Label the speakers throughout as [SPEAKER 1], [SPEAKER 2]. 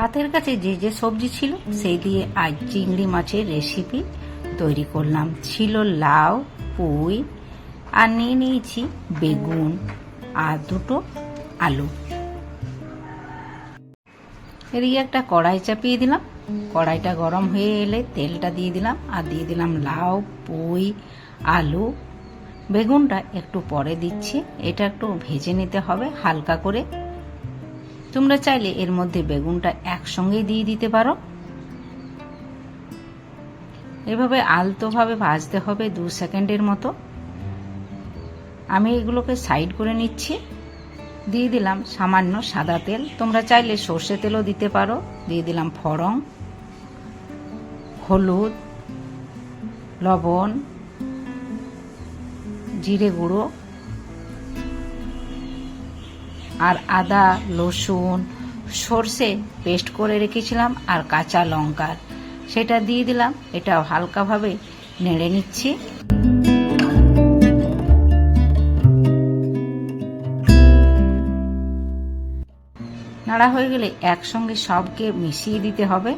[SPEAKER 1] হাতের কাছে যে যে সবজি ছিল, সেই দিয়ে আজ চিংড়ি মাছের রেসিপি তৈরি করলাম। ছিল লাউ, পুঁই, আর নিয়ে নিয়েছি বেগুন আর দুটো আলু। এদিকে একটা কড়াই চাপিয়ে দিলাম। কড়াইটা গরম হয়ে এলে তেলটা দিয়ে দিলাম আর দিয়ে দিলাম লাউ, পুঁই, আলু। বেগুনটা একটু পরে দিচ্ছি। এটা একটু ভেজে নিতে হবে হালকা করে। তোমরা চাইলে এর মধ্যে বেগুনটা একসঙ্গেই দিয়ে দিতে পারো। এভাবে আলতোভাবে ভাজতে হবে দু সেকেন্ডের মতো। আমি এগুলোকে সাইড করে নিচ্ছি। দিয়ে দিলাম সামান্য সাদা তেল। তোমরা চাইলে সর্ষে তেলও দিতে পারো। দিয়ে দিলাম ফড়ং হলুদ, লবণ, জিরে গুঁড়ো। আর আদা, রসুন, সর্ষে পেস্ট করে রেখেছিলাম আর কাঁচা লঙ্কা। সেটা দিয়ে দিলাম। এটা হালকাভাবে নেড়ে নিচ্ছি। নাড়া হয়ে গেলে একসঙ্গে সবকে মিশিয়ে দিতে হবে।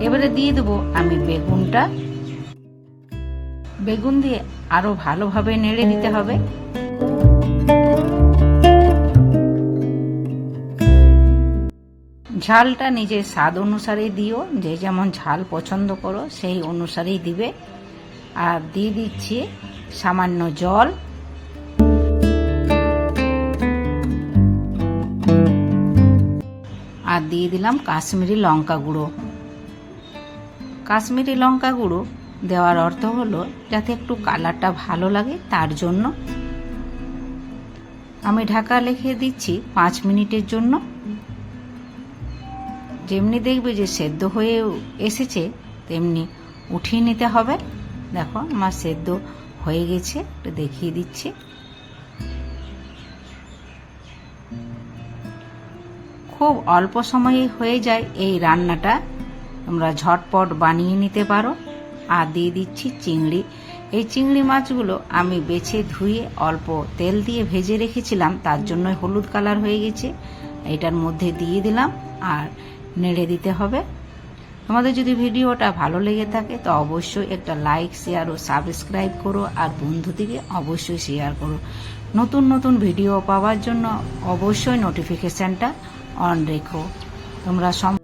[SPEAKER 1] এবারে দিয়ে দেবো আমি বেগুনটা। বেগুন দিয়ে আরও ভালোভাবে নেড়ে দিতে হবে। ঝালটা নিজের স্বাদ অনুসারে দিও, যে যেমন ঝাল পছন্দ করো সেই অনুসারেই দিবে। আর দিয়ে দিচ্ছি সামান্য জল। আর দিয়ে দিলাম কাশ্মীরি লঙ্কা গুঁড়ো। কাশ্মীরি লঙ্কা গুঁড়ো দেওয়ার অর্থ হলো যাতে একটু কালারটা ভালো লাগে তার জন্য। আমি ঢাকা লিখে দিচ্ছি পাঁচ মিনিটের জন্য। যেমনি দেখবে যে সেদ্ধ হয়ে এসেছে, তেমনি উঠিয়ে নিতে হবে। দেখো, আমার সেদ্ধ হয়ে গেছে, একটু দেখিয়ে দিচ্ছি। খুব অল্প সময়ে হয়ে যায় এই রান্নাটা। তোমরা ঝটপট বানিয়ে নিতে পারো। আর দিয়ে দিচ্ছি চিংড়ি। এই চিংড়ি মাছগুলো আমি বেছে ধুয়ে অল্প তেল দিয়ে ভেজে রেখেছিলাম, তার জন্য হলুদ কালার হয়ে গেছে। এটার মধ্যে দিয়ে দিলাম আর নেড়ে দিতে হবে। তোমাদের যদি ভিডিওটা ভালো লেগে থাকে, তো অবশ্যই একটা লাইক, শেয়ার ও সাবস্ক্রাইব করো আর বন্ধুদিকে অবশ্যই শেয়ার করো। নতুন নতুন ভিডিও পাওয়ার জন্য অবশ্যই নোটিফিকেশানটা অন রেখো। তোমরা সম